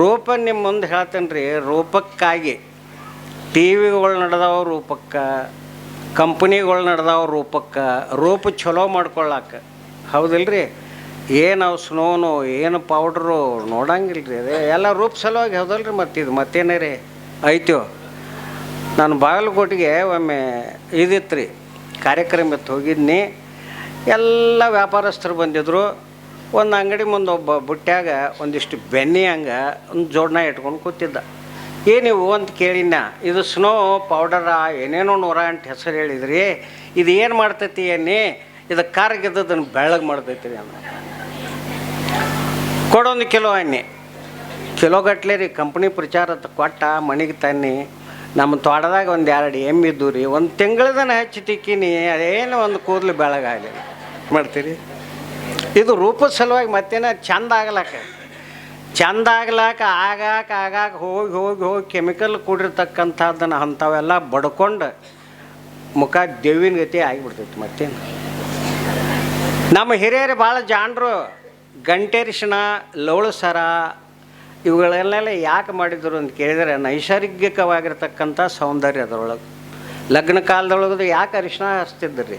ರೂಪ ನಿಮ್ಮ ಮುಂದೆ ಹೇಳ್ತೇನೆ ರೀ ರೂಪಕ್ಕಾಗಿ. ಟಿ ವಿಗಳು ನಡೆದವ ರೂಪಕ್ಕೆ, ಕಂಪ್ನಿಗಳು ನಡೆದವ ರೂಪಕ್ಕೆ, ರೂಪ ಚಲೋ ಮಾಡ್ಕೊಳ್ಳಾಕ ಹೌದಿಲ್ರಿ? ಏನು ಅವು ಸ್ನೋನು, ಏನು ಪೌಡ್ರು ನೋಡಂಗಿಲ್ಲ ರೀ ಅದೇ. ಎಲ್ಲ ರೂಪ ಸಲುವಾಗಿ ಹೌದಲ್ರಿ ಮತ್ತು ಇದು ಮತ್ತೇನೇ ರೀ? ಐತೋ ನಾನು ಬಾಗಲಕೋಟೆಗೆ ಒಮ್ಮೆ ಇದಿತ್ತು ರೀ ಕಾರ್ಯಕ್ರಮ ಇತ್ತು ಹೋಗಿದ್ನಿ. ಎಲ್ಲ ವ್ಯಾಪಾರಸ್ಥರು ಬಂದಿದ್ದರು ಒಂದು ಅಂಗಡಿ ಮುಂದೆ ಒಬ್ಬ ಬುಟ್ಟ್ಯಾಗ ಒಂದಿಷ್ಟು ಬೆಣ್ಣೆ ಹಂಗೆ ಒಂದು ಜೋಡ್ನ ಇಟ್ಕೊಂಡು ಕೂತಿದ್ದ. ಏನಿವು ಅಂತ ಕೇಳಿನ, ಇದು ಸ್ನೋ ಪೌಡರ ಏನೇನೋ ನೂರ ಅಂತ ಹೆಸರು ಹೇಳಿದ್ರಿ. ಇದು ಏನು ಮಾಡ್ತೈತಿ ಏನಿ ಇದು ಕಾರ್ಗಿದ್ದದನ್ನು ಬೆಳ್ಳಗೆ ಮಾಡ್ತೈತಿ ಅಂದ. ಕೊಡೊಂದು ಕಿಲೋ ಎಣ್ಣೆ ಕಿಲೋ ಗಟ್ಲೆ ರೀ, ಕಂಪ್ನಿ ಪ್ರಚಾರ ಕೊಟ್ಟ, ಮನೆಗೆ ತನ್ನಿ. ನಮ್ಮ ತೋಟದಾಗ ಒಂದು ಎರಡು ಎಮ್ಮೆ ಇದ್ದು ರೀ. ಒಂದು ತಿಂಗಳದನ ಹಚ್ಚಿ ತಿಕ್ಕಿನಿ. ಅದೇನು ಒಂದು ಕೂದಲು ಬೆಳಗಾಗಲಿ ಮಾಡ್ತೀರಿ? ಇದು ರೂಪದ ಸಲುವಾಗಿ ಮತ್ತೇನ ಚಂದ ಆಗ್ಲಾಕ. ಚಂದ ಆಗ್ಲಾಕ, ಆಗಾಕ ಆಗಾಕ ಹೋಗಿ ಹೋಗಿ ಹೋಗಿ ಕೆಮಿಕಲ್ ಕೂಡಿರ್ತಕ್ಕಂಥದ್ದನ್ನು ಅಂಥವೆಲ್ಲ ಬಡ್ಕೊಂಡು ಮುಖ ದೇವಿನ ಗತಿ ಆಗಿಬಿಡ್ತೈತಿ ಮತ್ತೇನು. ನಮ್ಮ ಹಿರಿಯರು ಭಾಳ ಜಾಣರು ಗಂಟೆರಿಶಿಣ ಲವಳು ಸರ ಇವುಗಳನ್ನೆಲ್ಲ ಯಾಕೆ ಮಾಡಿದರು ಅಂತ ಕೇಳಿದರೆ ನೈಸರ್ಗಿಕವಾಗಿರ್ತಕ್ಕಂಥ ಸೌಂದರ್ಯ ಅದರೊಳಗೆ. ಲಗ್ನ ಕಾಲದೊಳಗದು ಯಾಕೆ ಅರಿಶಿಣ ಹಚ್ತಿದ್ರಿ?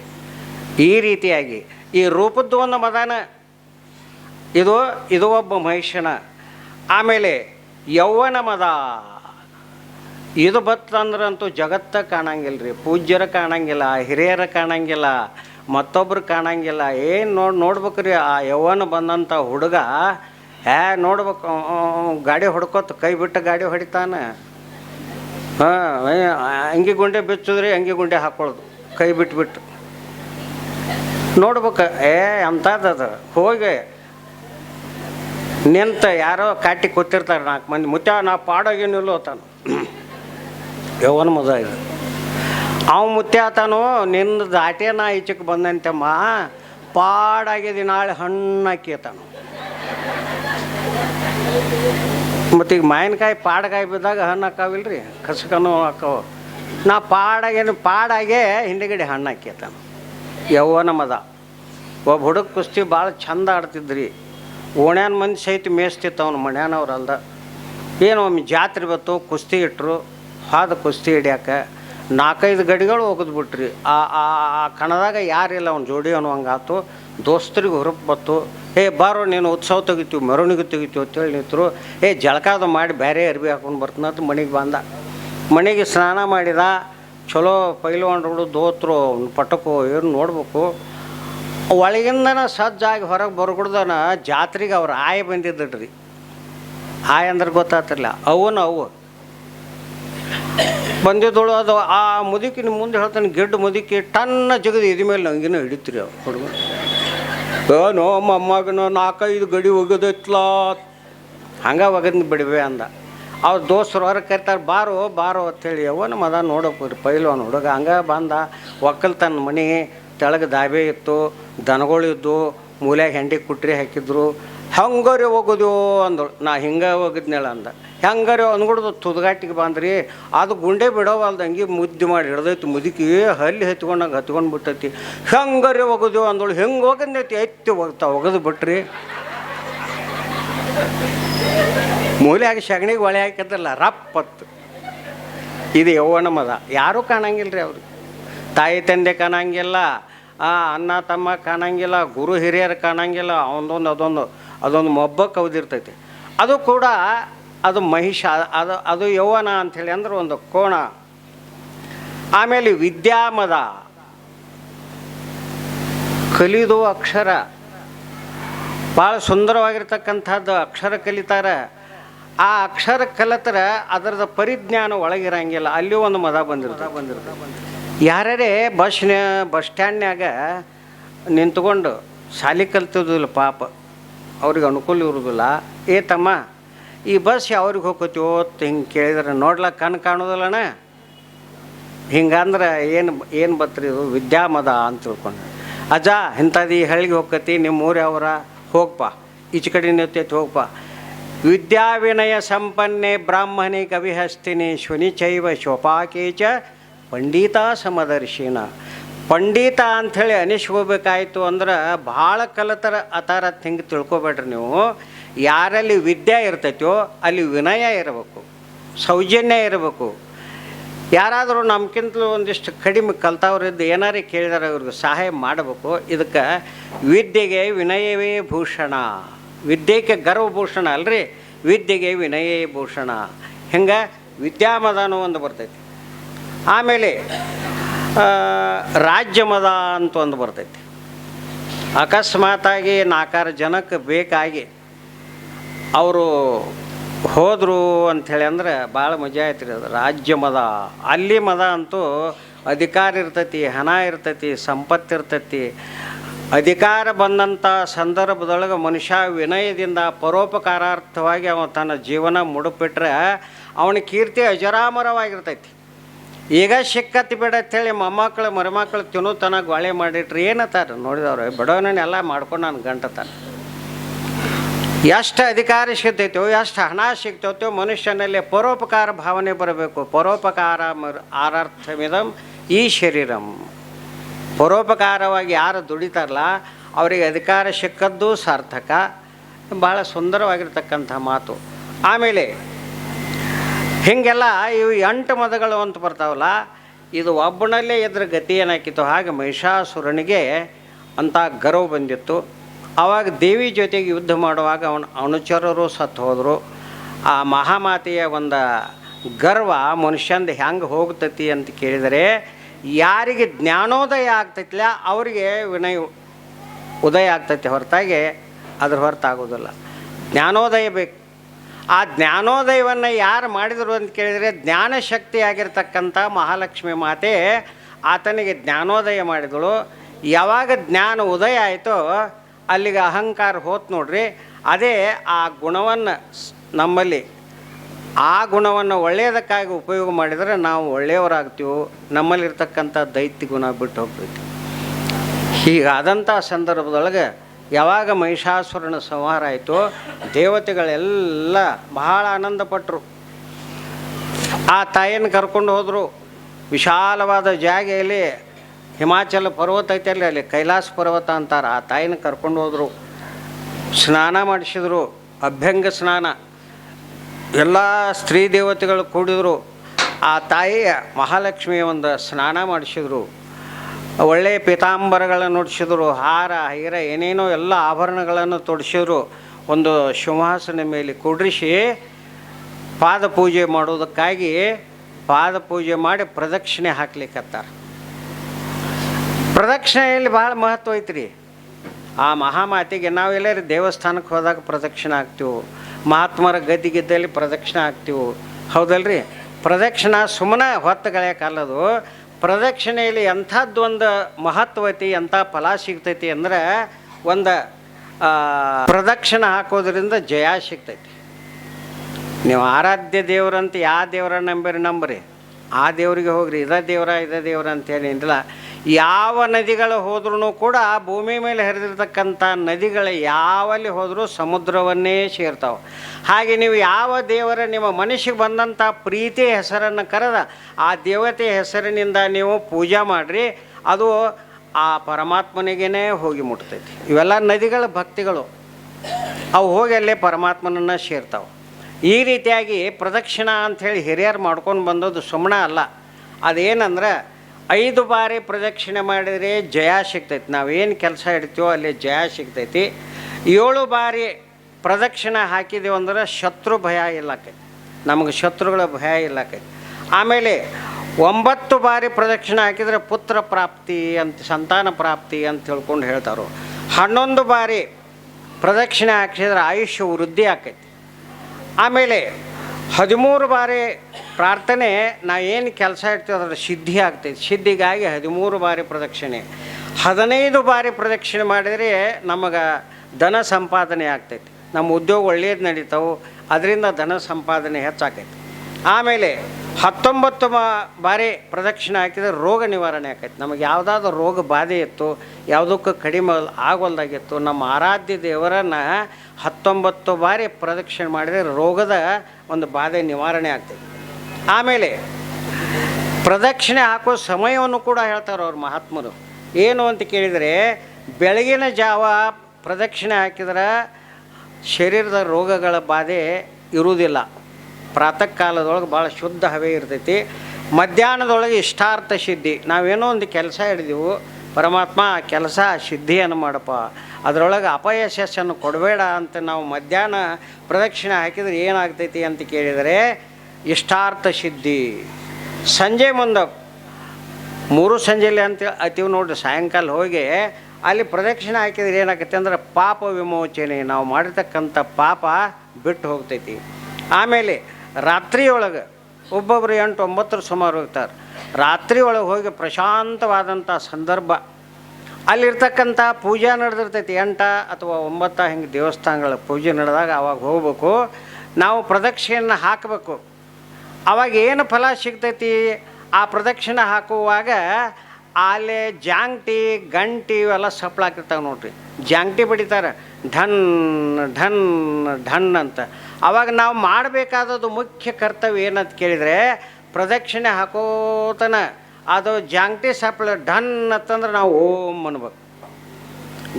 ಈ ರೀತಿಯಾಗಿ. ಈ ರೂಪದ್ದು ಒಂದು ಮದಾನ. ಇದು ಇದು ಒಬ್ಬ ಮಹಿಷನ. ಆಮೇಲೆ ಯೌವನ ಮದ. ಇದು ಬತ್ತಂದ್ರಂತೂ ಜಗತ್ತ ಕಾಣಂಗಿಲ್ಲ ರೀ ಪೂಜ್ಯರ ಕಾಣಂಗಿಲ್ಲ, ಹಿರಿಯರ ಕಾಣಂಗಿಲ್ಲ, ಮತ್ತೊಬ್ರು ಕಾಣಂಗಿಲ್ಲ. ಏನು ನೋಡಿ, ನೋಡ್ಬೇಕ್ರಿ ಆ ಯೌವನ ಬಂದಂಥ ಹುಡುಗ. ಹ್ಯಾ ನೋಡ್ಬೇಕು ಗಾಡಿ ಹೊಡ್ಕೊತ, ಕೈ ಬಿಟ್ಟು ಗಾಡಿ ಹೊಡಿತಾನೆ. ಹಾಂ ಅಂಗಿ ಗುಂಡೆ ಬಿಚ್ಚಿದ್ರಿ ಅಂಗಿ ಗುಂಡೆ ಹಾಕೊಳ್ಳೋದು ಕೈ ಬಿಟ್ಬಿಟ್ಟು. ನೋಡ್ಬೇಕು. ಏ ಅಂಥದ್ದು ಹೋಗಿ. ನಿಂತ ಯಾರೋ ಕಾಟಿ ಕೂತಿರ್ತಾರೆ ನಾಲ್ಕು ಮಂದಿ. ಮುತ್ಯ ನಾ ಪಾಡೋಗೇನಿಲ್ಲೋ ತಾನು ಯೌವನ ಮದ ಇದು. ಅವ ಮುತ್ಯ ಆತಾನು ನಿನ್ನ ದಾಟೆ ನಾ ಈಚಕ್ಕೆ ಬಂದಂತೆಮ್ಮ. ಪಾಡಾಗಿದೆ ನಾಳೆ ಹಣ್ಣಾಕಿತಾನು ಮತ್ತು ಈಗ ಮಾವಿನಕಾಯಿ ಪಾಡಕಾಯಿ ಬಿದ್ದಾಗ ಹಣ್ಣು ಹಾಕಾವಿಲ್ರಿ? ಕಸಕನೂ ಹಾಕವು. ನಾ ಪಾಡಾಗೇನು, ಪಾಡಾಗೆ ಹಿಂದೆಗಡೆ ಹಣ್ಣು ಹಾಕಿ ಯೌವನ ಮದ ಒಬ್ಬ ಹುಡುಗ ಕುಸ್ತಿ ಭಾಳ ಚಂದ ಆಡ್ತಿದ್ರಿ. ಓಣ್ಯಾನ ಮಂದಿ ಸಹಿತ ಮೇಯಿಸ್ತಿತ್ತು ಅವ್ನು ಮಣ್ಯಾನವ್ರಲ್ದ ಏನು ಒಮ್ಮೆ ಜಾತ್ರೆ ಬತ್ತು ಕುಸ್ತಿ ಇಟ್ಟರು ಹಾದ ಕುಸ್ತಿ ಹಿಡ್ಯಾಕ ನಾಲ್ಕೈದು ಗಡಿಗಳು ಒಗದ್ಬಿಟ್ರಿ ಆ ಆ ಆ ಕಣದಾಗ ಯಾರಿಲ್ಲ ಅವ್ನು ಜೋಡಿ ಅನ್ನೋ ದೋಸ್ತರಿಗೆ ಹೊರಪ್ ಬತ್ತು ಏ ಬಾರೋ, ನೀನು ಉತ್ಸವ ತೆಗಿತೀವಿ, ಮೆರವಣಿಗೆ ತೆಗಿತೀವಿ ಅಂತೇಳಿ ನಿಂತರು. ಏ ಜಳಕಾದ ಮಾಡಿ ಬೇರೆ ಅರ್ಬಿ ಹಾಕೊಂಡು ಬರ್ತಾನಂತ ಮನೆಗೆ ಬಂದ. ಮನೆಗೆ ಸ್ನಾನ ಮಾಡಿದ. ಚಲೋ ಪೈಲ್ವಾನ್ರುಗಳು, ದೋತ್ರು, ಪಟಕು ಏನು ನೋಡ್ಬೇಕು. ಒಳಗಿಂದನ ಸಜ್ಜಾಗಿ ಹೊರಗೆ ಬರ್ಗುಡ್ದನ ಜಾತ್ರೆಗೆ ಅವ್ರು ಆಯ ಬಂದಿದ್ದಡ್ರಿ ಆಯ ಅಂದ್ರೆ ಗೊತ್ತಾತಿರ್ಲಿಲ್ಲ ಅವನ ಅವು. ಬಂದಿದ್ದಳು ಅದು ಆ ಮುದುಕಿನ ಮುಂದೆ ಹೇಳ್ತಾನೆ, ಗೆಡ್ಡು ಮುದುಕಿ ಟನ್ನ ಜಗದು ಇದ ಮೇಲೆ ನಂಗಿನ ಹಿಡಿತ್ರಿ ಅವ್ರು ಹುಡುಗ. ಏನೋ ಮೊಮ್ಮಗನ ನಾಲ್ಕೈದು ಗಡಿ ಒಗದೈತ್ಲ. ಹಂಗೆ ಒಗದ್ ಬಿಡ್ಬೇ ಅಂದ. ಅವ್ರ ದೋಸ್ತರು ಹೊರಗೆ ಕರಿತಾರೆ, ಬಾರೋ ಬಾರೋ ಅಂತೇಳಿ ಅವನ ಮದ ನೋಡಕ್ಕೆ ಅವ್ನು ಹುಡುಗ. ಹಂಗೆ ಬಂದ ಒಕ್ಕಲ್ತನ ಮನೆ ತೆಳಗೆ ದಾಬೆ ಇತ್ತು ದನಗಳಿದ್ದು ಮೂಲ್ಯಾಗ ಹೆಂಡಿ ಕುಟ್ರಿ ಹಾಕಿದ್ರು. ಹಂಗಾರೆ ಹೋಗೋದು ಅಂದಳು. ನಾ ಹಿಂಗೆ ಹೋಗಿದ್ನೇಳ ಅಂದ. ಹೆಂಗಾರೆ? ಅಂದ್ಬಿಡ್ದು ತುದಗಾಟಿಗೆ ಬಂದ್ರಿ. ಅದು ಗುಂಡೆ ಬಿಡೋವಲ್ದು ಹಂಗೆ ಮುದ್ದೆ ಮಾಡಿ ಹಿಡ್ದೈತಿ. ಮುದುಕಿ ಹಲ್ಲಿ ಹತ್ಕೊಂಡಂಗೆ ಹತ್ಕೊಂಡು ಬಿಟ್ಟೈತಿ. ಹೆಂಗರಿ ಹೋಗೋದು ಅಂದಳು. ಹೆಂಗೆ ಹೋಗಂದೈತಿ ಐತಿ ಹೋಗ್ತಾ ಒಗದು ಬಿಟ್ರಿ. ಮೂಲ್ಯಾಗ ಸಗಣಿಗೆ ಒಳೆ ಹಾಕಿದ್ರಲ್ಲ ರಪ್ಪತ್ತು ಇದು ಯೌವನ ಮದ. ಯಾರೂ ಕಾಣಂಗಿಲ್ಲ ರೀ ಅವ್ರಿಗೆ ತಾಯಿ ತಂದೆ ಕಾಣಂಗಿಲ್ಲ ಅಣ್ಣ ತಮ್ಮ ಕಾಣಂಗಿಲ್ಲ, ಗುರು ಹಿರಿಯರು ಕಾಣಂಗಿಲ್ಲ ಅವನದೊಂದು ಅದೊಂದು ಅದೊಂದು ಮೊಬ್ಬ ಕವ್ದಿರ್ತೈತಿ ಅದು ಕೂಡ ಅದು ಮಹಿಷ ಅದು ಅದು ಯೌವನ ಅಂಥೇಳಿ ಅಂದ್ರೆ ಒಂದು ಕೋಣ. ಆಮೇಲೆ ವಿದ್ಯಾಮದ ಕಲಿದು ಅಕ್ಷರ. ಭಾಳ ಸುಂದರವಾಗಿರ್ತಕ್ಕಂಥದ್ದು ಅಕ್ಷರ ಕಲಿತಾರೆ. ಆ ಅಕ್ಷರ ಕಲತ್ರ ಅದರದ ಪರಿಜ್ಞಾನ ಒಳಗಿರಂಗಿಲ್ಲ. ಅಲ್ಲಿ ಒಂದು ಮದ ಬಂದಿರ್ತ ಬಂದಿರ್ತ ಯಾರೇ ಬಸ್ನ ಬಸ್ ಸ್ಟ್ಯಾಂಡ್ನ್ಯಾಗ ನಿಂತ್ಕೊಂಡು ಶಾಲೆ ಕಲ್ತಿದ್ದಿಲ್ಲ ಪಾಪ. ಅವ್ರಿಗೆ ಅನುಕೂಲ ಇರೋದಿಲ್ಲ. ಏ ತಮ್ಮ, ಈ ಬಸ್ ಯಾವ್ರಿಗೆ ಹೋಗ್ಕೋತೀವೋ ಹಿಂಗೆ ಕೇಳಿದ್ರೆ ನೋಡ್ಲಕ್ಕ ಕಣ್ಣು ಕಾಣೋದಿಲ್ಲಣ್ಣ ಹಿಂಗಂದ್ರೆ ಏನು ಏನು ಬತ್ರಿ ಇದು? ವಿದ್ಯಾಮದ ಅಂತ ತಿಳ್ಕೊಂಡು ಅಜ್ಜ ಇಂಥದ್ದು ಈ ಹಳ್ಳಿಗೆ ಹೋಗ್ಕತಿ ನಿಮ್ಮ ಊರು ಯಾವ್ರ ಹೋಗ್ಪ. ಈಚೆ ಕಡೆ ನಿಂತೈತಿ, ಹೋಗ್ಪ. ವಿದ್ಯಾವಿನಯ ಸಂಪನ್ನೆ ಬ್ರಾಹ್ಮಣಿ ಕವಿಹಸ್ತಿನಿ ಶುನಿಚೈವ ಶೋಪಾಕೇಚ ಪಂಡಿತ ಸಮದರ್ಶಿನ. ಪಂಡಿತ ಅಂಥೇಳಿ ಅನಿಸ್ಕೋಬೇಕಾಯ್ತು ಅಂದ್ರೆ ಭಾಳ ಕಲತರ ಅತಾರ ಹಿಂಗೆ ತಿಳ್ಕೊಬೇಡ್ರಿ ನೀವು. ಯಾರಲ್ಲಿ ವಿದ್ಯೆ ಇರ್ತೈತೋ ಅಲ್ಲಿ ವಿನಯ ಇರಬೇಕು, ಸೌಜನ್ಯ ಇರಬೇಕು. ಯಾರಾದರೂ ನಮ್ಗಿಂತಲೂ ಒಂದಿಷ್ಟು ಕಡಿಮೆ ಕಲ್ತವ್ರಿದ್ದು ಏನಾರೇ ಕೇಳಿದಾರೆ ಅವ್ರಿಗೆ ಸಹಾಯ ಮಾಡಬೇಕು. ಇದಕ್ಕೆ ವಿದ್ಯೆಗೆ ವಿನಯವೇ ಭೂಷಣ. ವಿದ್ಯೆಗೆ ಗರ್ವಭೂಷಣ ಅಲ್ರಿ? ವಿದ್ಯೆಗೆ ವಿನಯೇ ಭೂಷಣ. ಹಿಂಗೆ? ವಿದ್ಯಾಮದಾನ ಒಂದು ಬರ್ತೈತಿ. ಆಮೇಲೆ ರಾಜ್ಯ ರಾಜ್ಯಮದ ಅಂತ ಒಂದು ಬರ್ತೈತಿ. ಅಕಸ್ಮಾತಾಗಿ ನಾಲ್ಕಾರು ಜನಕ್ಕೆ ಬೇಕಾಗಿ ಅವರು ಹೋದರು ಅಂಥೇಳಿ ಅಂದ್ರೆ ಭಾಳ ಮಜಾ ಐತ್ರಿ ಅದು. ರಾಜ್ಯ ಮದ ಅಲ್ಲಿ ಮದ ಅಂತೂ ಅಧಿಕಾರ ಇರ್ತೈತಿ, ಹಣ ಇರ್ತೈತಿ, ಸಂಪತ್ತು ಇರ್ತೈತಿ. ಅಧಿಕಾರ ಬಂದಂಥ ಸಂದರ್ಭದೊಳಗೆ ಮನುಷ್ಯ ವಿನಯದಿಂದ ಪರೋಪಕಾರಾರ್ಥವಾಗಿ ಅವ ತನ್ನ ಜೀವನ ಮುಡುಪಿಟ್ರೆ ಅವನ ಕೀರ್ತಿ ಅಜರಾಮರವಾಗಿರ್ತೈತಿ. ಈಗ ಸಿಕ್ಕತ್ತಿ ಬಿಡ ಅಂತೇಳಿ ಮೊಮ್ಮಕ್ಕಳು, ಮರಿಮಕ್ಕಳು ತಿನ್ನೋತನ ಗೊಳೆ ಮಾಡಿಟ್ರಿ ಏನತ್ತಾರ ನೋಡಿದವ್ರು ಬಡವನೆಲ್ಲ ಮಾಡ್ಕೊಂಡು ನಾನು ಗಂಟತಾನ ಎಷ್ಟು ಅಧಿಕಾರ ಸಿಗ್ತೈತೋ, ಎಷ್ಟು ಹಣ ಸಿಗ್ತೈತೋ ಮನುಷ್ಯನಲ್ಲಿ ಪರೋಪಕಾರ ಭಾವನೆ ಬರಬೇಕು. ಪರೋಪಕಾರ ಆರಾರ್ಥವಿದಂ ಈ ಶರೀರಂ. ಪರೋಪಕಾರವಾಗಿ ಯಾರು ದುಡಿತಾರಲ್ಲ, ಅವರಿಗೆ ಅಧಿಕಾರ ಸಿಕ್ಕದ್ದು ಸಾರ್ಥಕ. ಭಾಳ ಸುಂದರವಾಗಿರ್ತಕ್ಕಂಥ ಮಾತು. ಆಮೇಲೆ, ಹೀಗೆಲ್ಲ ಇವು ಎಂಟು ಮದಗಳು ಅಂತ ಬರ್ತಾವಲ್ಲ, ಇದು ಒಬ್ಬನಲ್ಲೇ ಇದ್ರ ಗತಿ ಏನಾಕಿತ್ತು ಹಾಗೆ ಮಹಿಷಾಸುರನಿಗೆ ಅಂತ ಗರ್ವ ಬಂದಿತ್ತು. ಆವಾಗ ದೇವಿ ಜೊತೆಗೆ ಯುದ್ಧ ಮಾಡುವಾಗ ಅವನ ಅನುಚರರು ಸತ್ತು ಹೋದರು. ಆ ಮಹಾಮಾತೆಯ ಒಂದು ಗರ್ವ ಮನುಷ್ಯಂದು ಹೆಂಗೆ ಹೋಗ್ತತಿ ಅಂತ ಕೇಳಿದರೆ ಯಾರಿಗೆ ಜ್ಞಾನೋದಯ ಆಗ್ತೈತಿಲ್ಲ ಅವರಿಗೆ ವಿನಯ ಉದಯ ಆಗ್ತೈತೆ ಹೊರತಾಗಿ ಅದ್ರ ಹೊರತಾಗೋದಿಲ್ಲ. ಜ್ಞಾನೋದಯ ಬೇಕು. ಆ ಜ್ಞಾನೋದಯವನ್ನು ಯಾರು ಮಾಡಿದರು ಅಂತ ಕೇಳಿದರೆ ಜ್ಞಾನಶಕ್ತಿ ಆಗಿರ್ತಕ್ಕಂಥ ಮಹಾಲಕ್ಷ್ಮಿ ಮಾತೆ ಆತನಿಗೆ ಜ್ಞಾನೋದಯ ಮಾಡಿದಳು. ಯಾವಾಗ ಜ್ಞಾನ ಉದಯ ಆಯಿತೋ ಅಲ್ಲಿಗೆ ಅಹಂಕಾರ ಹೋತ್ ನೋಡ್ರಿ. ಅದೇ ಆ ಗುಣವನ್ನು ನಮ್ಮಲ್ಲಿ ಆ ಗುಣವನ್ನು ಒಳ್ಳೆಯದಕ್ಕಾಗಿ ಉಪಯೋಗ ಮಾಡಿದರೆ ನಾವು ಒಳ್ಳೆಯವರಾಗ್ತೀವೋ, ನಮ್ಮಲ್ಲಿರ್ತಕ್ಕಂಥ ದೈತ್ಯ ಗುಣ ಬಿಟ್ಟು ಹೋಗ್ತೈತಿ ಹೀಗಾದಂಥ ಸಂದರ್ಭದೊಳಗೆ ಯಾವಾಗ ಮಹಿಷಾಸುರನ ಸಂಹಾರ ಆಯಿತು, ದೇವತೆಗಳೆಲ್ಲ ಬಹಳ ಆನಂದಪಟ್ಟರು ಆ ತಾಯಿಯನ್ನು ಕರ್ಕೊಂಡು ಹೋದರು. ವಿಶಾಲವಾದ ಜಾಗೆಯಲ್ಲಿ ಹಿಮಾಚಲ ಪರ್ವತ ಐತಲ್ಲಿ ಅಲ್ಲಿ ಕೈಲಾಸ ಪರ್ವತ ಅಂತಾರೆ. ಆ ತಾಯಿನ ಕರ್ಕೊಂಡು ಹೋದರು. ಸ್ನಾನ ಮಾಡಿಸಿದ್ರು. ಅಭ್ಯಂಗ ಸ್ನಾನ. ಎಲ್ಲ ಸ್ತ್ರೀ ದೇವತೆಗಳು ಕೂಡಿದ್ರು. ಆ ತಾಯಿಯ ಮಹಾಲಕ್ಷ್ಮಿಯ ಒಂದು ಸ್ನಾನ ಮಾಡಿಸಿದ್ರು. ಒಳ್ಳೆಯ ಪೀತಾಂಬರಗಳನ್ನು ನುಡಿಸಿದ್ರು. ಹಾರ, ಹೀರ, ಏನೇನೋ ಎಲ್ಲ ಆಭರಣಗಳನ್ನು ತೊಡಿಸಿದ್ರು. ಒಂದು ಸಿಂಹಾಸನ ಮೇಲೆ ಕುಡ್ರಿಸಿ ಪಾದ ಪೂಜೆ ಮಾಡೋದಕ್ಕಾಗಿ ಪಾದ ಪೂಜೆ ಮಾಡಿ ಪ್ರದಕ್ಷಿಣೆ ಹಾಕ್ಲಿಕ್ಕತ್ತಾರ ಪ್ರದಕ್ಷಿಣೆಯಲ್ಲಿ ಭಾಳ ಮಹತ್ವ ಐತ್ರಿ. ಆ ಮಹಾಮಾತೆಗೆ ನಾವೆಲ್ಲರೂ ದೇವಸ್ಥಾನಕ್ಕೆ ಹೋದಾಗ ಪ್ರದಕ್ಷಿಣೆ ಹಾಕ್ತೀವಿ. ಮಹಾತ್ಮರ ಗದ್ದಿಗಿದ್ದಲ್ಲಿ ಪ್ರದಕ್ಷಿಣೆ ಹಾಕ್ತೀವಿ. ಹೌದಲ್ರಿ? ಪ್ರದಕ್ಷಿಣೆ ಸುಮ್ಮನೆ ಕಾಲದು ಪ್ರದಕ್ಷಿಣೆಯಲ್ಲಿ ಎಂಥದ್ದು ಒಂದು ಮಹತ್ವತಿ ಎಂಥ ಫಲ ಸಿಗ್ತೈತಿ ಅಂದ್ರೆ ಒಂದು ಪ್ರದಕ್ಷಿಣೆ ಹಾಕೋದ್ರಿಂದ ಜಯ ಸಿಗ್ತೈತಿ. ನೀವು ಆರಾಧ್ಯ ದೇವ್ರಂತ ಯಾವ ದೇವರ ನಂಬಿರಿ, ನಂಬ್ರಿ. ಆ ದೇವರಿಗೆ ಹೋಗ್ರಿ, ಇದ ದೇವರ ಇದ ದೇವರ ಅಂತೇನಿಲ್ಲ ಯಾವ ನದಿಗಳು ಹೋದ್ರೂ ಕೂಡ ಭೂಮಿ ಮೇಲೆ ಹರಿದಿರ್ತಕ್ಕಂಥ ನದಿಗಳು ಯಾವಲ್ಲಿ ಹೋದರೂ ಸಮುದ್ರವನ್ನೇ ಸೇರ್ತಾವೆ. ಹಾಗೆ ನೀವು ಯಾವ ದೇವರ, ನಿಮ್ಮ ಮನಸ್ಸಿಗೆ ಬಂದಂಥ ಪ್ರೀತಿ ಹೆಸರನ್ನು ಕರೆದ ಆ ದೇವತೆ ಹೆಸರಿನಿಂದ ನೀವು ಪೂಜೆ ಮಾಡಿರಿ, ಅದು ಆ ಪರಮಾತ್ಮನಿಗೇ ಹೋಗಿ ಮುಟ್ತೈತಿ. ಇವೆಲ್ಲ ನದಿಗಳ ಭಕ್ತಿಗಳು. ಅವು ಹೋಗಿ ಅಲ್ಲೇ ಪರಮಾತ್ಮನನ್ನು ಸೇರ್ತಾವೆ. ಈ ರೀತಿಯಾಗಿ ಪ್ರದಕ್ಷಿಣ ಅಂಥೇಳಿ ಹಿರಿಯರು ಮಾಡ್ಕೊಂಡು ಬಂದದ್ದು ಸುಮ್ಮನೆ ಅಲ್ಲ. ಅದೇನಂದ್ರೆ ಐದು ಬಾರಿ ಪ್ರದಕ್ಷಿಣೆ ಮಾಡಿದರೆ ಜಯ ಸಿಗ್ತೈತಿ. ನಾವೇನು ಕೆಲಸ ಇಡ್ತೀವೋ ಅಲ್ಲಿ ಜಯ ಸಿಗ್ತೈತಿ. ಏಳು ಬಾರಿ ಪ್ರದಕ್ಷಿಣೆ ಹಾಕಿದೆವು ಅಂದ್ರೆ ಶತ್ರು ಭಯ ಇಲ್ಲಕೈತಿ ನಮಗೆ ಶತ್ರುಗಳ ಭಯ ಇಲ್ಲಕೈತಿ ಆಮೇಲೆ ಒಂಬತ್ತು ಬಾರಿ ಪ್ರದಕ್ಷಿಣೆ ಹಾಕಿದರೆ ಪುತ್ರ ಪ್ರಾಪ್ತಿ ಅಂತ, ಸಂತಾನ ಪ್ರಾಪ್ತಿ ಅಂತ ತಿಳ್ಕೊಂಡು ಹೇಳ್ತಾರೆ ಹನ್ನೊಂದು ಬಾರಿ ಪ್ರದಕ್ಷಿಣೆ ಹಾಕಿಸಿದ್ರೆ ಆಯುಷ್ಯ ವೃದ್ಧಿ ಆಕೈತಿ. ಆಮೇಲೆ ಹದಿಮೂರು ಬಾರಿ ಪ್ರಾರ್ಥನೆ, ನಾ ಏನು ಕೆಲಸ ಇಡ್ತೀವಿ ಅದರ ಸಿದ್ಧಿ ಆಗ್ತೈತಿ. ಸಿದ್ಧಿಗಾಗಿ ಹದಿಮೂರು ಬಾರಿ ಪ್ರದಕ್ಷಿಣೆ. ಹದಿನೈದು ಬಾರಿ ಪ್ರದಕ್ಷಿಣೆ ಮಾಡಿದರೆ ನಮಗೆ ಧನ ಸಂಪಾದನೆ ಆಗ್ತೈತಿ. ನಮ್ಮ ಉದ್ಯೋಗ ಒಳ್ಳೇದು ನಡೀತಾವೆ, ಅದರಿಂದ ಧನ ಸಂಪಾದನೆ ಹೆಚ್ಚಾಕೈತಿ. ಆಮೇಲೆ ಹತ್ತೊಂಬತ್ತು ಬಾರಿ ಪ್ರದಕ್ಷಿಣೆ ಹಾಕಿದರೆ ರೋಗ ನಿವಾರಣೆ ಆಕೈತಿ ನಮಗೆ ಯಾವುದಾದ್ರು ರೋಗ ಬಾಧೆ ಇತ್ತು, ಯಾವುದಕ್ಕೂ ಕಡಿಮೆ ಆಗೋಲ್ದಾಗಿತ್ತು ನಮ್ಮ ಆರಾಧ್ಯ ದೇವರನ್ನು ಹತ್ತೊಂಬತ್ತು ಬಾರಿ ಪ್ರದಕ್ಷಿಣೆ ಮಾಡಿದರೆ ರೋಗದ ಒಂದು ಬಾಧೆ ನಿವಾರಣೆ ಆಗ್ತೈತಿ ಆಮೇಲೆ ಪ್ರದಕ್ಷಿಣೆ ಹಾಕೋ ಸಮಯವನ್ನು ಕೂಡ ಹೇಳ್ತಾರೆ ಅವ್ರ ಮಹಾತ್ಮರು. ಏನು ಅಂತ ಕೇಳಿದರೆ, ಬೆಳಗಿನ ಜಾವ ಪ್ರದಕ್ಷಿಣೆ ಹಾಕಿದ್ರೆ ಶರೀರದ ರೋಗಗಳ ಬಾಧೆ ಇರುವುದಿಲ್ಲ. ಪ್ರಾತಃ ಕಾಲದೊಳಗೆ ಭಾಳ ಶುದ್ಧ ಹವೆ ಇರ್ತೈತಿ. ಮಧ್ಯಾಹ್ನದೊಳಗೆ ಇಷ್ಟಾರ್ಥ ಸಿದ್ಧಿ. ನಾವೇನೋ ಒಂದು ಕೆಲಸ ಹಿಡಿದೆವು ಪರಮಾತ್ಮ ಆ ಕೆಲಸ ಸಿದ್ಧಿಯನ್ನು ಮಾಡಪ್ಪ. ಅದರೊಳಗೆ ಅಪಯಶಸ್ಸನ್ನು ಕೊಡಬೇಡ ಅಂತ ನಾವು ಮಧ್ಯಾಹ್ನ ಪ್ರದಕ್ಷಿಣೆ ಹಾಕಿದರೆ ಏನಾಗ್ತೈತಿ ಅಂತ ಕೇಳಿದರೆ, ಇಷ್ಟಾರ್ಥ ಸಿದ್ಧಿ. ಸಂಜೆ ಮುಂದೆ ಮೂರು ಸಂಜೆಲಿ ಅಂತ ಅತೀವಿ ನೋಡ್ರಿ, ಸಾಯಂಕಾಲ ಹೋಗಿ ಅಲ್ಲಿ ಪ್ರದಕ್ಷಿಣೆ ಹಾಕಿದ್ರೆ ಏನಾಗುತ್ತೆ ಅಂದ್ರೆ ಪಾಪ ವಿಮೋಚನೆ, ನಾವು ಮಾಡಿರ್ತಕ್ಕಂಥ ಪಾಪ ಬಿಟ್ಟು ಹೋಗ್ತೈತಿ. ಆಮೇಲೆ ರಾತ್ರಿಯೊಳಗೆ ಒಬ್ಬೊಬ್ಬರು ಎಂಟು ಒಂಬತ್ತರ ಸುಮಾರು ಹೋಗ್ತಾರೆ. ರಾತ್ರಿ ಒಳಗೆ ಹೋಗಿ ಪ್ರಶಾಂತವಾದಂಥ ಸಂದರ್ಭ ಅಲ್ಲಿರ್ತಕ್ಕಂಥ ಪೂಜೆ ನಡೆದಿರ್ತೈತಿ, ಎಂಟ ಅಥವಾ ಒಂಬತ್ತ ಹಿಂಗೆ ದೇವಸ್ಥಾನಗಳ ಪೂಜೆ ನಡೆದಾಗ ಅವಾಗ ಹೋಗಬೇಕು. ನಾವು ಪ್ರದಕ್ಷಿಣೆಯನ್ನು ಹಾಕಬೇಕು. ಅವಾಗ ಏನು ಫಲ ಸಿಗ್ತೈತಿ? ಆ ಪ್ರದಕ್ಷಿಣೆ ಹಾಕುವಾಗ ಆಲೆ, ಜಾಂಗ್ಟಿ, ಗಂಟಿ ಇವೆಲ್ಲ ಸಪ್ಳಾಕಿರ್ತಾವೆ ನೋಡ್ರಿ. ಜಾಂಗ್ಟಿ ಬಡಿತಾರೆ ಢನ್ ಢನ್ ಢನ್ ಅಂತ. ಅವಾಗ ನಾವು ಮಾಡಬೇಕಾದದ್ದು ಮುಖ್ಯ ಕರ್ತವ್ಯ ಏನಂತ ಕೇಳಿದರೆ ಪ್ರದಕ್ಷಿಣೆ ಹಾಕೋತನ ಅದು ಜಾಂಗ್ಟಿ ಸಪ್ಳ ಡನ್ ಅಂತಂದ್ರೆ ನಾವು ಓಂ ಅನ್ಬೇಕು.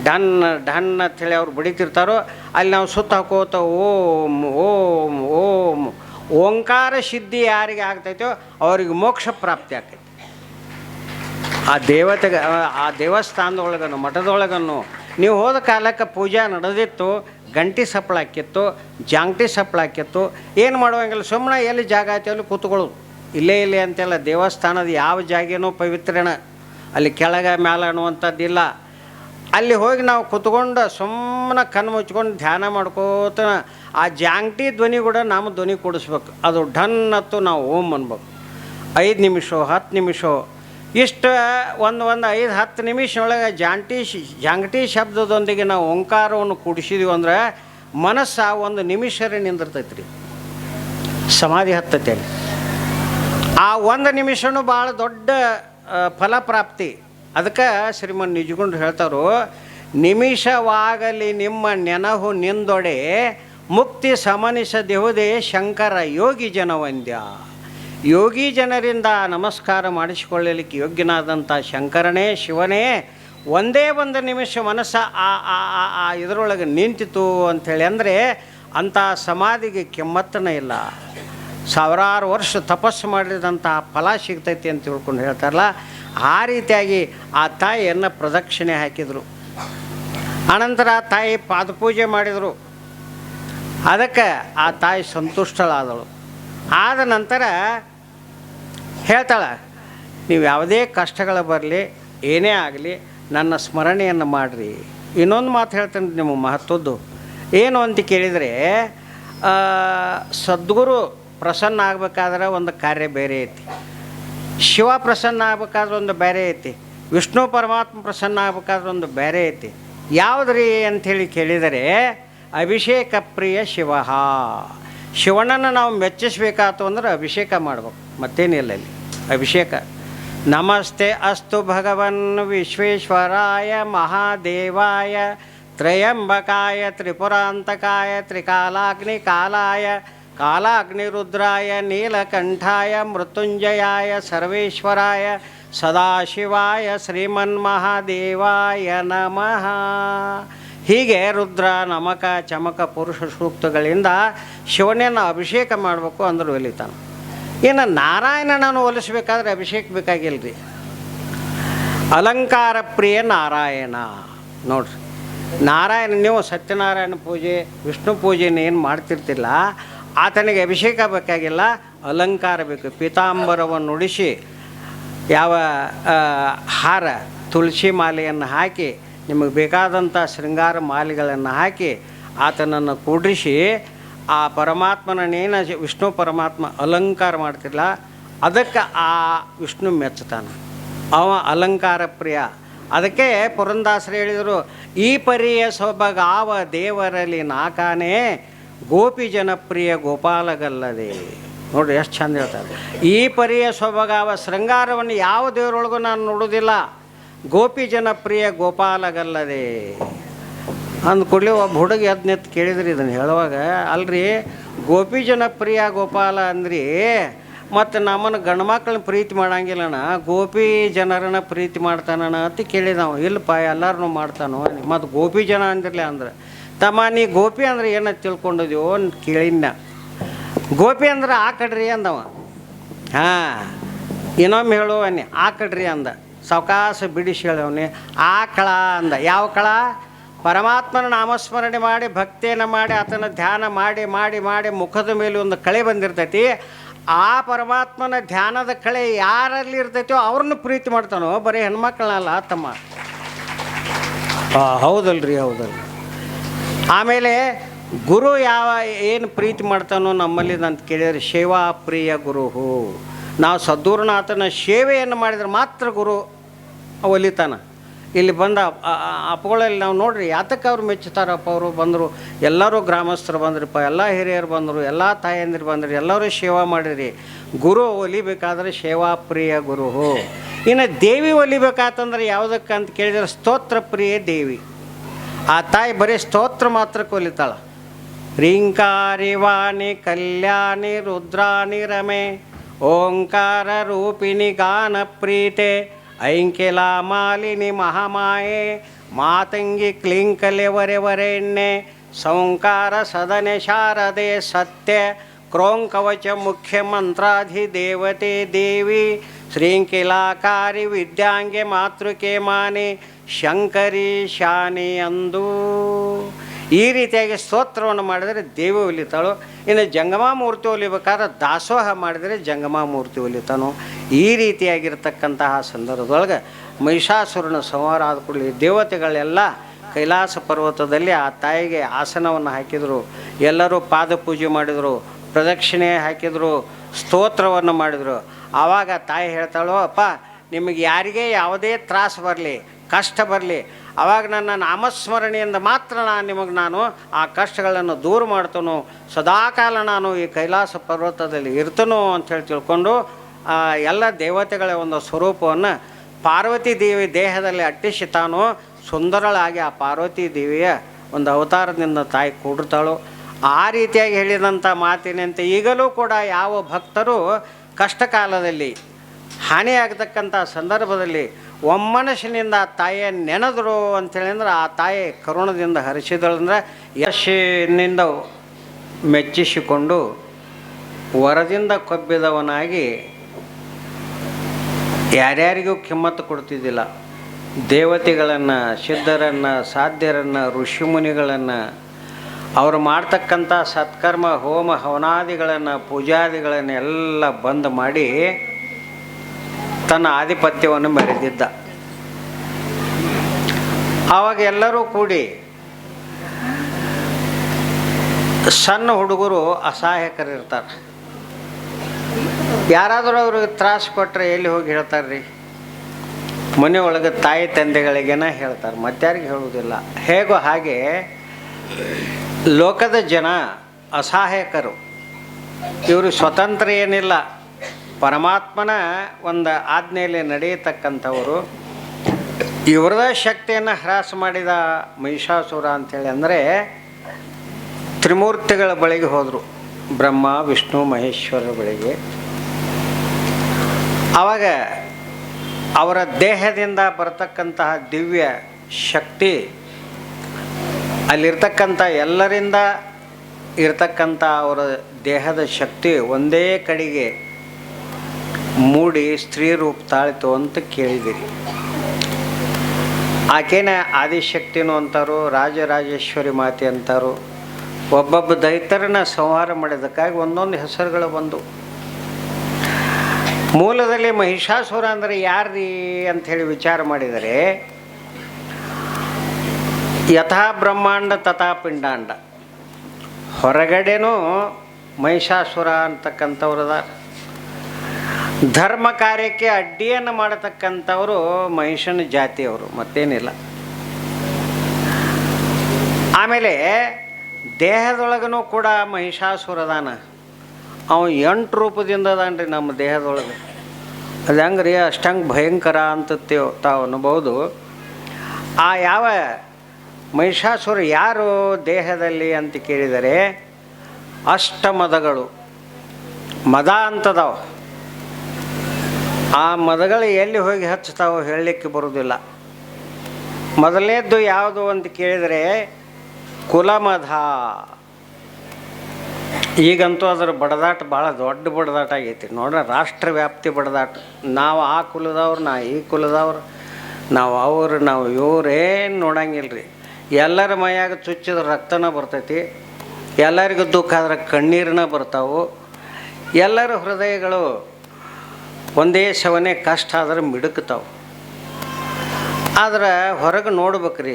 ಡನ್ ಡನ್ ಅಂಥೇಳಿ ಅವ್ರು ಬಡಿತಿರ್ತಾರೋ, ಅಲ್ಲಿ ನಾವು ಸುತ್ತ ಹಾಕೋತ ಓಂ ಓಂ ಓಂ, ಓಂಕಾರ ಸಿದ್ಧಿ ಯಾರಿಗೆ ಆಗ್ತೈತೋ ಅವ್ರಿಗೆ ಮೋಕ್ಷ ಪ್ರಾಪ್ತಿ ಆಕೈತಿ ಆ ದೇವತೆಗೆ, ಆ- ದೇವಸ್ಥಾನದೊಳಗನ್ನು ದೇವಸ್ಥಾನದೊಳಗನು ಮಠದೊಳಗನು ನೀವು ಹೋದ ಕಾಲಕ್ಕೆ ಪೂಜೆ ನಡೆದಿತ್ತು, ಗಂಟಿ ಸಪ್ಪಳ ಜಾಂಗ್ಟಿ ಸಪ್ಪಳ ಏನು ಮಾಡುವಂಗಿಲ್ಲ ಸುಮ್ಮನೆ ಎಲ್ಲಿ ಜಾಗ ಆಯ್ತು ಅಲ್ಲಿ ಕೂತ್ಕೊಳ್ಳೋದು. ಇಲ್ಲೇ ಇಲ್ಲೇ ಅಂತೆಲ್ಲ ದೇವಸ್ಥಾನದ ಯಾವ ಜಾಗೇನೋ ಪವಿತ್ರಣ. ಅಲ್ಲಿ ಕೆಳಗೆ ಮ್ಯಾಲ ಅನ್ನುವಂಥದ್ದಿಲ್ಲ. ಅಲ್ಲಿ ಹೋಗಿ ನಾವು ಕುತ್ಕೊಂಡು ಸುಮ್ಮನೆ ಕಣ್ಣು ಮುಚ್ಕೊಂಡು ಧ್ಯಾನ ಮಾಡ್ಕೋತ ಆ ಜಾಂಗ್ಟಿ ಧ್ವನಿ ಕೂಡ ನಮ್ಮ ಧ್ವನಿ ಕೊಡಿಸ್ಬೇಕು. ಅದು ಢನ್ ಅತ್ತು ನಾವು ಓಮ್ ಅನ್ಬೇಕು. ಐದು ನಿಮಿಷ ಹತ್ತು ನಿಮಿಷ. ಇಷ್ಟು ಒಂದು ಒಂದು ಐದು ಹತ್ತು ನಿಮಿಷ ಒಳಗೆ ಜಾಂಟಿ ಜಾಂಗ್ಟಿ ಶಬ್ದದೊಂದಿಗೆ ನಾವು ಓಂಕಾರವನ್ನು ಕೂಡಿಸಿದೀವಿ ಅಂದ್ರೆ ಮನಸ್ಸು ಒಂದು ನಿಮಿಷರೇ ನಿಂದಿರ್ತೈತೆ ರೀ ಸಮಾಧಿ ಹತ್ತೈತೆ ಆ ಒಂದು ನಿಮಿಷನೂ ಭಾಳ ದೊಡ್ಡ ಫಲಪ್ರಾಪ್ತಿ. ಅದಕ್ಕೆ ಶ್ರೀಮನ್ ನಿಜಗುಂಡು ಹೇಳ್ತಾರು, ನಿಮಿಷವಾಗಲಿ ನಿಮ್ಮ ನೆನಹು ನಿಂದೊಡೆ, ಮುಕ್ತಿ ಸಮನಿಸದಿಹುದೇ ಶಂಕರ ಯೋಗಿ ಜನವಂದ್ಯ. ಯೋಗಿ ಜನರಿಂದ ನಮಸ್ಕಾರ ಮಾಡಿಸಿಕೊಳ್ಳಲಿಕ್ಕೆ ಯೋಗ್ಯನಾದಂಥ ಶಂಕರನೇ, ಶಿವನೇ, ಒಂದೇ ಒಂದು ನಿಮಿಷ ಮನಸ್ಸ ಆ ಆ ಆ ಇದರೊಳಗೆ ನಿಂತಿತು ಅಂಥೇಳಿ ಅಂದರೆ ಅಂಥ ಸಮಾಧಿಗೆ ಕೆಮ್ಮತ್ತನೇ ಇಲ್ಲ. ಸಾವಿರಾರು ವರ್ಷ ತಪಸ್ಸು ಮಾಡಿದಂಥ ಫಲ ಸಿಗ್ತೈತಿ ಅಂತ ತಿಳ್ಕೊಂಡು ಹೇಳ್ತಾರಲ್ಲ, ಆ ರೀತಿಯಾಗಿ ಆ ತಾಯಿಯನ್ನು ಪ್ರದಕ್ಷಿಣೆ ಹಾಕಿದರು. ಅನಂತರ ತಾಯಿ ಪಾದಪೂಜೆ ಮಾಡಿದರು. ಅದಕ್ಕೆ ಆ ತಾಯಿ ಸಂತುಷ್ಟಳಾದಳು. ಆದ ನಂತರ ಹೇಳ್ತಾಳೆ, ನೀವು ಯಾವುದೇ ಕಷ್ಟಗಳು ಬರಲಿ, ಏನೇ ಆಗಲಿ, ನನ್ನ ಸ್ಮರಣೆಯನ್ನು ಮಾಡಿರಿ. ಇನ್ನೊಂದು ಮಾತು ಹೇಳ್ತೇನೆ ನಿಮ್ಮ ಮಹತ್ವದ್ದು. ಏನು ಅಂತ ಕೇಳಿದರೆ ಸದ್ಗುರು ಪ್ರಸನ್ನ ಆಗಬೇಕಾದ್ರೆ ಒಂದು ಕಾರ್ಯ ಬೇರೆ ಐತಿ. ಶಿವ ಪ್ರಸನ್ನ ಆಗಬೇಕಾದ್ರೆ ಒಂದು ಬೇರೆ ಐತಿ. ವಿಷ್ಣು ಪರಮಾತ್ಮ ಪ್ರಸನ್ನ ಆಗಬೇಕಾದ್ರೆ ಒಂದು ಬೇರೆ ಐತಿ. ಯಾವುದ್ರಿ ಅಂಥೇಳಿ ಕೇಳಿದರೆ, ಅಭಿಷೇಕ ಪ್ರಿಯ ಶಿವ. ಶಿವನನ್ನು ನಾವು ಮೆಚ್ಚಿಸ್ಬೇಕಾತು ಅಂದ್ರೆ ಅಭಿಷೇಕ ಮಾಡ್ಬೇಕು. ಮತ್ತೇನಿಲ್ಲ ಇಲ್ಲಿ ಅಭಿಷೇಕ. ನಮಸ್ತೆ ಅಸ್ತು ಭಗವನ್ ವಿಶ್ವೇಶ್ವರಾಯ ಮಹಾದೇವಾಯ. ತ್ರಯಂಬಕಾಯ, ತ್ರಿಪುರಾಂತಕಾಯ ತ್ರಿಕಾಲಾಗ್ನಿ ಕಾಲಾಯ ಕಾಲಾಗ್ನಿರುದ್ರಾಯ ನೀಲಕಂಠಾಯ ಮೃತ್ಯುಂಜಯಾಯ ಸರ್ವೇಶ್ವರಾಯ ಸದಾಶಿವಾಯ ಶ್ರೀಮನ್ಮಹಾದೇವಾಯ ನಮಃ ಹೀಗೆ ರುದ್ರ, ನಮಕ, ಚಮಕ, ಪುರುಷ ಸೂಕ್ತಗಳಿಂದ ಶಿವನನ್ನು ಅಭಿಷೇಕ ಮಾಡಬೇಕು ಅಂದ್ರೆ ಒಲಿತಾನೆ. ಇನ್ನು ನಾರಾಯಣನನ್ನು ಒಲಿಸ್ಬೇಕಾದ್ರೆ ಅಭಿಷೇಕ ಬೇಕಾಗಿಲ್ರಿ. ಅಲಂಕಾರ ಪ್ರಿಯ ನಾರಾಯಣ. ನೋಡ್ರಿ, ನಾರಾಯಣ, ನೀವು ಸತ್ಯನಾರಾಯಣ ಪೂಜೆ, ವಿಷ್ಣು ಪೂಜೆನ ಏನು ಮಾಡ್ತಿರ್ತಿಲ್ಲ ಆತನಿಗೆ ಅಭಿಷೇಕ ಬೇಕಾಗಿಲ್ಲ, ಅಲಂಕಾರ ಬೇಕು. ಪೀತಾಂಬರವನ್ನು ಉಡಿಸಿ ಯಾವ ಹಾರ, ತುಳಸಿ ಮಾಲೆಯನ್ನು ಹಾಕಿ, ನಿಮಗೆ ಬೇಕಾದಂಥ ಶೃಂಗಾರ ಮಾಲೆಗಳನ್ನು ಹಾಕಿ ಆತನನ್ನು ಕೂಡಿಸಿ, ಆ ಪರಮಾತ್ಮನೇನು ವಿಷ್ಣು ಪರಮಾತ್ಮ ಅಲಂಕಾರ ಮಾಡ್ತಿಲ್ಲ ಅದಕ್ಕೆ ಆ ವಿಷ್ಣು ಮೆಚ್ಚುತ್ತಾನೆ. ಅವ ಅಲಂಕಾರ ಪ್ರಿಯ. ಅದಕ್ಕೆ ಪುರಂದಾಸರು ಹೇಳಿದರು, ಈ ಪರಿಯ ಸೊಬಗಾವ ದೇವರಲ್ಲಿ ನಾಕಾನೆ ಗೋಪಿ ಜನಪ್ರಿಯ ಗೋಪಾಲಗಲ್ಲದೆ. ನೋಡ್ರಿ ಎಷ್ಟು ಚಂದ ಹೇಳ್ತಾರೆ. ಈ ಪರಿಯ ಸೊಬಗಾವ ಶೃಂಗಾರವನ್ನು ಯಾವ ದೇವರೊಳಗೂ ನಾನು ನೋಡೋದಿಲ್ಲ ಗೋಪಿ ಜನಪ್ರಿಯ ಗೋಪಾಲಗಲ್ಲದೆ. ಅಂದ ಕೂಡಲೇ ಒಬ್ಬ ಹುಡುಗ ಎದ್ದು ಕೇಳಿದ್ರಿ ಇದನ್ನು ಹೇಳುವಾಗ, ಅಲ್ರಿ, ಗೋಪಿ ಜನಪ್ರಿಯ ಗೋಪಾಲ ಅಂದ್ರಿ, ಮತ್ತು ನಮ್ಮನ್ನು ಗಂಡು ಮಕ್ಕಳನ್ನ ಪ್ರೀತಿ ಮಾಡಂಗಿಲ್ಲಣ್ಣ, ಗೋಪಿ ಜನರನ್ನ ಪ್ರೀತಿ ಮಾಡ್ತಾನಣ್ಣ ಅಂತ ಕೇಳಿದ ನಾವು. ಇಲ್ಲಪ್ಪ ಎಲ್ಲರನ್ನೂ ಮಾಡ್ತಾನೋ? ಮತ್ತು ಗೋಪಿ ಜನ ಅಂದಿರಲಿ ಅಂದ್ರೆ ತಮ್ಮ ನೀ ಗೋಪಿ ಅಂದ್ರೆ ಏನಂತ ತಿಳ್ಕೊಂಡಿದ್ಯೋ ಕೇಳಿನ ಗೋಪಿ ಅಂದ್ರೆ ಆ ಕಡ್ರಿ ಅಂದವ. ಹಾಂ, ಇನ್ನೊಮ್ಮೆ ಹೇಳು ಅನ್ನಿ, ಆ ಕಡ್ರಿ ಅಂದ. ಸಾವಕಾಶ ಬಿಡಿಸಿ ಹೇಳವನಿ ಆ ಕಳ ಅಂದ. ಯಾವ ಕಳ? ಪರಮಾತ್ಮನ ನಾಮಸ್ಮರಣೆ ಮಾಡಿ, ಭಕ್ತಿಯನ್ನು ಮಾಡಿ, ಆತನ ಧ್ಯಾನ ಮಾಡಿ ಮಾಡಿ ಮಾಡಿ ಮುಖದ ಮೇಲೆ ಒಂದು ಕಳೆ ಬಂದಿರ್ತೈತಿ. ಆ ಪರಮಾತ್ಮನ ಧ್ಯಾನದ ಕಳೆ ಯಾರಲ್ಲಿ ಇರ್ತೈತೋ ಅವ್ರನ್ನ ಪ್ರೀತಿ ಮಾಡ್ತಾನೋ, ಬರೀ ಹೆಣ್ಮಕ್ಳನ್ನಲ್ಲ ತಮ್ಮ. ಹೌದಲ್ರಿ ಹೌದಲ್ರಿ. ಆಮೇಲೆ ಗುರು ಯಾವ ಏನು ಪ್ರೀತಿ ಮಾಡ್ತಾನೋ ನಮ್ಮಲ್ಲಿ ಅಂತ ಕೇಳಿದರೆ ಸೇವಾ ಪ್ರಿಯ ಗುರು. ನಾವು ಸದ್ದೂರ್ನಾಥನ ಸೇವೆಯನ್ನು ಮಾಡಿದರೆ ಮಾತ್ರ ಗುರು ಒಲಿತಾನ. ಇಲ್ಲಿ ಬಂದ ಅಪ್ಪಗಳಲ್ಲಿ ನಾವು ನೋಡ್ರಿ ಯಾತಕ್ಕೆ ಅವ್ರು ಮೆಚ್ಚುತ್ತಾರಪ್ಪ ಅವರು ಬಂದರು. ಎಲ್ಲರೂ ಗ್ರಾಮಸ್ಥರು ಬಂದ್ರಪ್ಪ, ಎಲ್ಲ ಹಿರಿಯರು ಬಂದರು, ಎಲ್ಲ ತಾಯಂದಿರು ಬಂದರು, ಎಲ್ಲರೂ ಸೇವಾ ಮಾಡಿರಿ. ಗುರು ಒಲಿಬೇಕಾದ್ರೆ ಸೇವಾ ಪ್ರಿಯ ಗುರು. ಇನ್ನು ದೇವಿ ಒಲಿಬೇಕಾತಂದ್ರೆ ಯಾವುದಕ್ಕೆ ಅಂತ ಕೇಳಿದ್ರೆ ಸ್ತೋತ್ರ ಪ್ರಿಯ ದೇವಿ. ಆ ತಾಯಿ ಬರೀ ಸ್ತೋತ್ರ ಮಾತ್ರ ಕೊಲಿತಾಳ. ರೀಂಕಾರಿ ವಾಣಿ, ಕಲ್ಯಾಣಿ, ರುದ್ರಾಣಿ ರಮೆ, ಓಂಕಾರ ರೂಪಿಣಿ, ಗಾನ ಪ್ರೀತೆ, ಐಂಕಿಲ ಮಾಲಿನಿ, ಮಹಾಮಾಯೆ, ಮಾತಂಗಿ, ಕ್ಲಿಂಕಲೆ, ವರೆ ವರೆಣ್ಣೆ ಸಂಕಾರ ಸದನೆ, ಶಾರದೆ, ಸತ್ಯ, ಕ್ರೋಂಕವಚ ಮುಖ್ಯಮಂತ್ರಾಧಿದೇವತೆ ದೇವಿ ಶ್ರೀಂಕಿಲಾಕಾರಿ ವಿದ್ಯಾಂಗೆ, ಮಾತೃಕೆ, ಮಾನೆ ಶಂಕರಿ ಶಾನಿ ಅಂದು. ಈ ರೀತಿಯಾಗಿ ಸ್ತೋತ್ರವನ್ನು ಮಾಡಿದರೆ ದೇವಿ ಒಲಿತಾಳು. ಇನ್ನು ಜಂಗಮ ಮೂರ್ತಿ ಒಲಿಬೇಕಾದ್ರೆ ದಾಸೋಹ ಮಾಡಿದರೆ ಜಂಗಮ ಮೂರ್ತಿ ಒಲಿತಾನು. ಈ ರೀತಿಯಾಗಿರ್ತಕ್ಕಂತಹ ಸಂದರ್ಭದೊಳಗೆ ಮಹಿಷಾಸುರನ ಸಂಹಾರ ಆದ ಕೂಡಲೇ ದೇವತೆಗಳೆಲ್ಲ ಕೈಲಾಸ ಪರ್ವತದಲ್ಲಿ ಆ ತಾಯಿಗೆ ಆಸನವನ್ನು ಹಾಕಿದರು. ಎಲ್ಲರೂ ಪಾದ ಪೂಜೆ ಮಾಡಿದರು, ಪ್ರದಕ್ಷಿಣೆ ಹಾಕಿದರು, ಸ್ತೋತ್ರವನ್ನು ಮಾಡಿದರು. ಆವಾಗ ತಾಯಿ ಹೇಳ್ತಾಳೋ, ಅಪ್ಪ, ನಿಮಗೆ ಯಾರಿಗೆ ಯಾವುದೇ ತ್ರಾಸು ಬರಲಿ ಕಷ್ಟ ಬರಲಿ. ಅವಾಗ ನನ್ನ ನಾಮಸ್ಮರಣೆಯಿಂದ ಮಾತ್ರ ನಾನು ನಿಮಗೆ ನಾನು ಆ ಕಷ್ಟಗಳನ್ನು ದೂರ ಮಾಡ್ತನು. ಸದಾಕಾಲ ನಾನು ಈ ಕೈಲಾಸ ಪರ್ವತದಲ್ಲಿ ಇರ್ತನೋ ಅಂಥೇಳಿ ತಿಳ್ಕೊಂಡು ಎಲ್ಲ ದೇವತೆಗಳ ಒಂದು ಸ್ವರೂಪವನ್ನು ಪಾರ್ವತಿ ದೇವಿ ದೇಹದಲ್ಲಿ ಅಟ್ಟಿಸಿ ತಾನು ಸುಂದರಳಾಗಿ ಆ ಪಾರ್ವತಿ ದೇವಿಯ ಒಂದು ಅವತಾರದಿಂದ ತಾಯಿ ಕೂಡಿರ್ತಾಳು. ಆ ರೀತಿಯಾಗಿ ಹೇಳಿದಂಥ ಮಾತಿನಂತೆ ಈಗಲೂ ಕೂಡ ಯಾವ ಭಕ್ತರು ಕಷ್ಟ ಕಾಲದಲ್ಲಿ ಹಾನಿಯಾಗತಕ್ಕಂಥ ಸಂದರ್ಭದಲ್ಲಿ ಒಮ್ಮನಸ್ಸಿನಿಂದ ಆ ತಾಯಿಯ ನೆನೆದ್ರು ಅಂತೇಳಿ ಅಂದ್ರೆ ಆ ತಾಯಿ ಕರುಣದಿಂದ ಹರಿಸಿದಳಂದ್ರೆ ಯಶಿನಿಂದ ಮೆಚ್ಚಿಸಿಕೊಂಡು ವರದಿಂದ ಕೊಬ್ಬಿದವನಾಗಿ ಯಾರ್ಯಾರಿಗೂ ಕಿಮ್ಮತ್ತು ಕೊಡ್ತಿದ್ದಿಲ್ಲ. ದೇವತೆಗಳನ್ನು, ಸಿದ್ಧರನ್ನು, ಸಾಧ್ಯರನ್ನು, ಋಷಿಮುನಿಗಳನ್ನು, ಅವರು ಮಾಡ್ತಕ್ಕಂಥ ಸತ್ಕರ್ಮ, ಹೋಮ, ಹವನಾದಿಗಳನ್ನು, ಪೂಜಾದಿಗಳನ್ನೆಲ್ಲ ಬಂದ್ ಮಾಡಿ ತನ್ನ ಆಧಿಪತ್ಯವನ್ನು ಮೆರೆದಿದ್ದ. ಆವಾಗ ಎಲ್ಲರೂ ಕೂಡಿ ಸಣ್ಣ ಹುಡುಗರು ಅಸಹಾಯಕರಿರ್ತಾರೆ. ಯಾರಾದರೂ ಅವ್ರಿಗೆ ತ್ರಾಸು ಕೊಟ್ಟರೆ ಎಲ್ಲಿ ಹೋಗಿ ಹೇಳ್ತಾರೆ ರೀ ಮನೆಯೊಳಗೆ ತಾಯಿ ತಂದೆಗಳಿಗೇನ ಹೇಳ್ತಾರೆ. ಮತ್ತಾರಿಗೆ ಹೇಳುವುದಿಲ್ಲ. ಹೇಗೋ ಹಾಗೆ ಲೋಕದ ಜನ ಅಸಹಾಯಕರು. ಇವರು ಸ್ವತಂತ್ರ ಏನಿಲ್ಲ. ಪರಮಾತ್ಮನ ಒಂದು ಆಜ್ಞೆಯಲ್ಲಿ ನಡೆಯತಕ್ಕಂಥವರು ಇವರದ ಶಕ್ತಿಯನ್ನು ಹ್ರಾಸ ಮಾಡಿದ ಮಹಿಷಾಸುರ ಅಂಥೇಳಿ ಅಂದರೆ ತ್ರಿಮೂರ್ತಿಗಳ ಬಳಿಗೆ ಹೋದರು, ಬ್ರಹ್ಮ, ವಿಷ್ಣು ಮಹೇಶ್ವರರ ಬಳಿಗೆ. ಆವಾಗ ಅವರ ದೇಹದಿಂದ ಬರತಕ್ಕಂತಹ ದಿವ್ಯ ಶಕ್ತಿ ಅಲ್ಲಿರ್ತಕ್ಕಂಥ ಎಲ್ಲರಿಂದ ಇರತಕ್ಕಂಥ ಅವರ ದೇಹದ ಶಕ್ತಿ ಒಂದೇ ಕಡೆಗೆ ಮೂಡಿ ಸ್ತ್ರೀ ರೂಪ ತಾಳಿತು ಅಂತ ಕೇಳಿದಿರಿ. ಆಕೆನ ಆದಿಶಕ್ತಿನೂ ಅಂತಾರು, ರಾಜರಾಜೇಶ್ವರಿ ಮಾತೆ ಅಂತಾರು, ಒಬ್ಬೊಬ್ಬ ದೈತರನ್ನ ಸಂಹಾರ ಮಾಡಿದ್ದಕ್ಕಾಗಿ ಒಂದೊಂದು ಹೆಸರುಗಳು ಬಂದು. ಮೂಲದಲ್ಲಿ ಮಹಿಷಾಸುರ ಅಂದರೆ ಅಂತ ಅಂಥೇಳಿ ವಿಚಾರ ಮಾಡಿದರೆ, ಯಥಾ ಬ್ರಹ್ಮಾಂಡ ತಥಾ ಪಿಂಡಾಂಡ. ಹೊರಗಡೆನೂ ಮಹಿಷಾಸುರ ಅಂತಕ್ಕಂಥವ್ರದ ಧರ್ಮ ಕಾರ್ಯಕ್ಕೆ ಅಡ್ಡಿಯನ್ನು ಮಾಡತಕ್ಕಂಥವರು ಮಹಿಷನ ಜಾತಿಯವರು, ಮತ್ತೇನಿಲ್ಲ. ಆಮೇಲೆ ದೇಹದೊಳಗೂ ಕೂಡ ಮಹಿಷಾಸುರದಾನ. ಅವ ಎಂಟು ರೂಪದಿಂದ ಅದಾನ್ರಿ ನಮ್ಮ ದೇಹದೊಳಗೆ. ಅದು ಹೆಂಗೆ ರೀ ಅಷ್ಟಂಗೆ ಭಯಂಕರ ಅಂತ ತೇವ್- ತಾವು ಅನ್ಬೋದು. ಆ ಯಾವ ಮಹಿಷಾಸುರ ಯಾರು ದೇಹದಲ್ಲಿ ಅಂತ ಕೇಳಿದರೆ ಅಷ್ಟಮದಗಳು. ಮದ ಅಂತದವ. ಆ ಮದಗಳು ಎಲ್ಲಿ ಹೋಗಿ ಹಚ್ಚುತ್ತಾವೋ ಹೇಳಲಿಕ್ಕೆ ಬರುವುದಿಲ್ಲ. ಮೊದಲನೇದ್ದು ಯಾವುದು ಅಂತ ಕೇಳಿದರೆ ಕುಲಮಧ. ಈಗಂತೂ ಅದರ ಬಡದಾಟ ಭಾಳ ದೊಡ್ಡ ಬಡದಾಟ ಆಗೈತಿ. ನೋಡ್ರ ರಾಷ್ಟ್ರ ವ್ಯಾಪ್ತಿ ಬಡದಾಟ. ನಾವು ಆ ಕುಲದವ್ರು ನಾ ಈ ಕುಲದವ್ರು, ನಾವು ಅವ್ರು, ನಾವು ಇವರೇನು ನೋಡಂಗಿಲ್ಲ ರೀ ಎಲ್ಲರ ಮೈಯಾಗ ಚುಚ್ಚಿದ ರಕ್ತನ ಬರ್ತೈತಿ. ಎಲ್ಲರಿಗೂ ದುಃಖ ಆದ್ರೆ ಕಣ್ಣೀರನ್ನ ಬರ್ತಾವು. ಎಲ್ಲರ ಹೃದಯಗಳು ಒಂದೇ ಸವನೆ ಕಷ್ಟ ಆದ್ರೆ ಮಿಡುಕ್ತಾವೆ. ಆದ್ರೆ ಹೊರಗೆ ನೋಡ್ಬೇಕ್ರಿ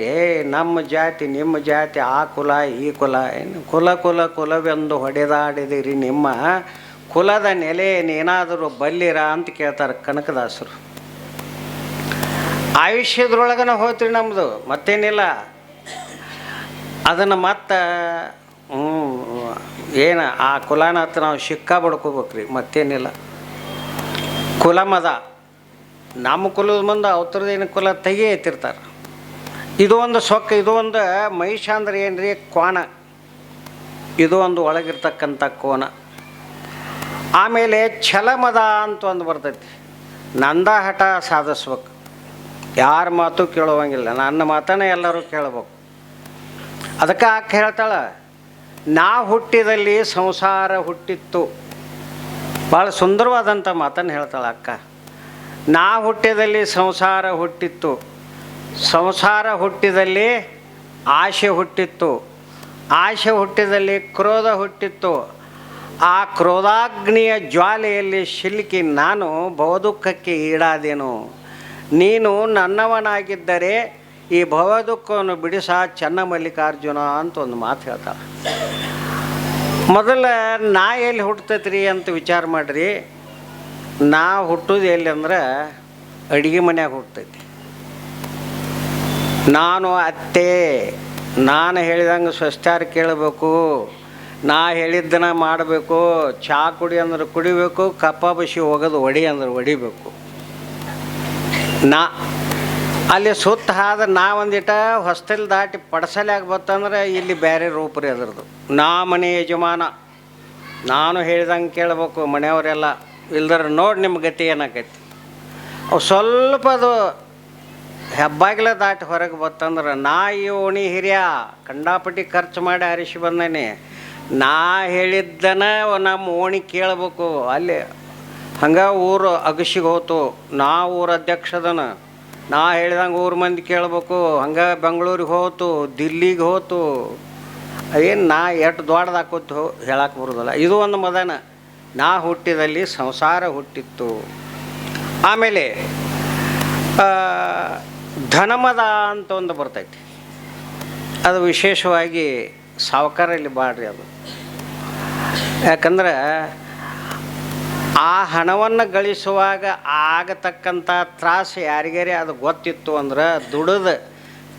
ನಮ್ಮ ಜಾತಿ, ನಿಮ್ಮ ಜಾತಿ, ಆ ಕುಲ, ಈ ಕುಲ, ಏನು ಕುಲ ಕುಲ, ಕುಲವೆಂದು ಹೊಡೆದಾಡಿದಿರಿ ನಿಮ್ಮ ಕುಲದ ನೆಲೆಯನ್ನೇನಾದರೂ ಬಲ್ಲಿರ ಅಂತ ಕೇಳ್ತಾರೆ ಕನಕದಾಸರು. ಆಯುಷ್ಯದ್ರೊಳಗನ ಹೋತ್ರಿ ನಮ್ಮದು ಮತ್ತೇನಿಲ್ಲ. ಅದನ್ನು ಮತ್ತೆ ಏನು ಆ ಕುಲನ ಹತ್ರ ನಾವು ಸಿಕ್ಕಾ ಬಡ್ಕೋಬೇಕ್ರಿ, ಮತ್ತೇನಿಲ್ಲ. ಕುಲಮದ ನಮ್ಮ ಕುಲದ ಮುಂದೆ ಅವತರದೇನು ಕುಲ ತೆಗೆ ಎತ್ತಿರ್ತಾರೆ. ಇದು ಒಂದು ಸೊಕ್ಕ, ಇದು ಒಂದು ಮಹಿಷ ಅಂದ್ರೆ ಏನು ಕೋಣ ಇದು ಒಂದು ಒಳಗಿರ್ತಕ್ಕಂಥ ಕೋನ. ಆಮೇಲೆ ಛಲಮದ ಅಂತ ಒಂದು ಬರ್ತೈತಿ. ನಂದ ಹಠ ಸಾಧಿಸ್ಬೇಕು. ಯಾರ ಮಾತು ಕೇಳುವಂಗಿಲ್ಲ. ನನ್ನ ಮಾತನ್ನ ಎಲ್ಲರೂ ಕೇಳಬೇಕು. ಅದಕ್ಕೆ ಆಕೆ ಹೇಳ್ತಾಳೆ, ನಾ ಹುಟ್ಟಿದಲ್ಲಿ ಸಂಸಾರ ಹುಟ್ಟಿತ್ತು. ಭಾಳ ಸುಂದರವಾದಂಥ ಮಾತನ್ನು ಹೇಳ್ತಾಳೆ ಅಕ್ಕ. ನಾ ಹುಟ್ಟಿದಲ್ಲಿ ಸಂಸಾರ ಹುಟ್ಟಿತ್ತು. ಸಂಸಾರ ಹುಟ್ಟಿದಲ್ಲಿ ಆಶೆ ಹುಟ್ಟಿತ್ತು. ಆಶೆ ಹುಟ್ಟಿದಲ್ಲಿ ಕ್ರೋಧ ಹುಟ್ಟಿತ್ತು. ಆ ಕ್ರೋಧಾಗ್ನಿಯ ಜ್ವಾಲೆಯಲ್ಲಿ ಶಿಲ್ಕಿ ನಾನು ಭವದುಃಖಕ್ಕೆ ಈಡಾದೆನು. ನೀನು ನನ್ನವನಾಗಿದ್ದರೆ ಈ ಭವದುಃಖವನ್ನು ಬಿಡಿಸ ಚನ್ನಮಲ್ಲಿಕಾರ್ಜುನ ಅಂತ ಒಂದು ಮಾತು ಹೇಳ್ತಾಳೆ. ಮೊದಲ ನಾ ಎಲ್ಲಿ ಹುಟ್ಟತೈತ್ರಿ ಅಂತ ವಿಚಾರ ಮಾಡಿರಿ. ನಾ ಹುಟ್ಟೋದು ಎಲ್ಲಿ ಅಂದ್ರೆ ಅಡುಗೆ ಮನ್ಯಾಗ ಹುಟ್ಟತೈತಿ ನಾನು ಅತ್ತೆ, ನಾನು ಹೇಳಿದಂಗೆ ಸ್ವಸ್ಥಾರ ಕೇಳಬೇಕು, ನಾ ಹೇಳಿದ್ದನ್ನ ಮಾಡಬೇಕು ಚಹಾ ಕುಡಿ ಅಂದ್ರೆ ಕುಡಿಬೇಕು, ಕಪ್ಪ ಬಸಿ ಹೋಗೋದು ಒಡಿ ಅಂದ್ರೆ ಹೊಡಿಬೇಕು ನಾ ಅಲ್ಲಿ ಸುತ್ತ ಹಾದ ನಾವೊಂದಿಟ ಹೊಸ್ತಲ್ ದಾಟಿ ಪಡಸಲ್ಯಾಗ ಬತ್ತಂದ್ರೆ ಇಲ್ಲಿ ಬೇರೆ ರೂಪರಿ ಅದ್ರದ್ದು. ನಾ ಮನೆ ಯಜಮಾನ. ನಾನು ಹೇಳ್ದಂಗೆ ಕೇಳಬೇಕು ಮನೆಯವರೆಲ್ಲ. ಇಲ್ದ್ರೆ ನೋಡಿ ನಿಮ್ಮ ಗತಿ ಏನಾಕೈತಿ ಅವು ಸ್ವಲ್ಪ ಅದು ಹೆಬ್ಬಾಗಿಲ ದಾಟಿ ಹೊರಗೆ ಬತ್ತಂದ್ರೆ, ನಾ ಈ ಓಣಿ ಹಿರಿಯ, ಕಂಡಾಪಟ್ಟಿ ಖರ್ಚು ಮಾಡಿ ಅರಿಶಿ ಬಂದೇನೆ. ನಾ ಹೇಳಿದ್ದನ ನಮ್ಮ ಓಣಿ ಕೇಳಬೇಕು. ಅಲ್ಲಿ ಹಂಗೆ ಊರು ಅಗಸಿಗೆ ಹೋತು. ನಾ ಊರ ಅಧ್ಯಕ್ಷದನ ನಾ ಹೇಳ್ದಂಗೆ ಊರು ಮಂದಿ ಕೇಳ್ಬೇಕು, ಹಂಗೆ ಬೆಂಗಳೂರಿಗೆ ಹೋತು, ದಿಲ್ಲಿಗೆ ಹೋತು. ಏನು ನಾ ಎಷ್ಟು ದೊಡ್ಡದಾಕೋತು ಹೋ ಹೇಳಕ್ಕೆ ಬರೋದಲ್ಲ. ಇದು ಒಂದು ಮದನ. ನಾ ಹುಟ್ಟಿದಲ್ಲಿ ಸಂಸಾರ ಹುಟ್ಟಿತ್ತು. ಆಮೇಲೆ ಧನಮದ ಅಂತ ಒಂದು ಬರ್ತೈತಿ. ಅದು ವಿಶೇಷವಾಗಿ ಸಾವುಕಾರಲ್ಲಿ ಬಾಡ್ರಿ ಅದು. ಯಾಕಂದ್ರೆ ಆ ಹಣವನ್ನು ಗಳಿಸುವಾಗ ಆಗತಕ್ಕಂಥ ತ್ರಾಸು ಯಾರಿಗಾರೇ ಅದು ಗೊತ್ತಿತ್ತು ಅಂದ್ರೆ ದುಡಿದು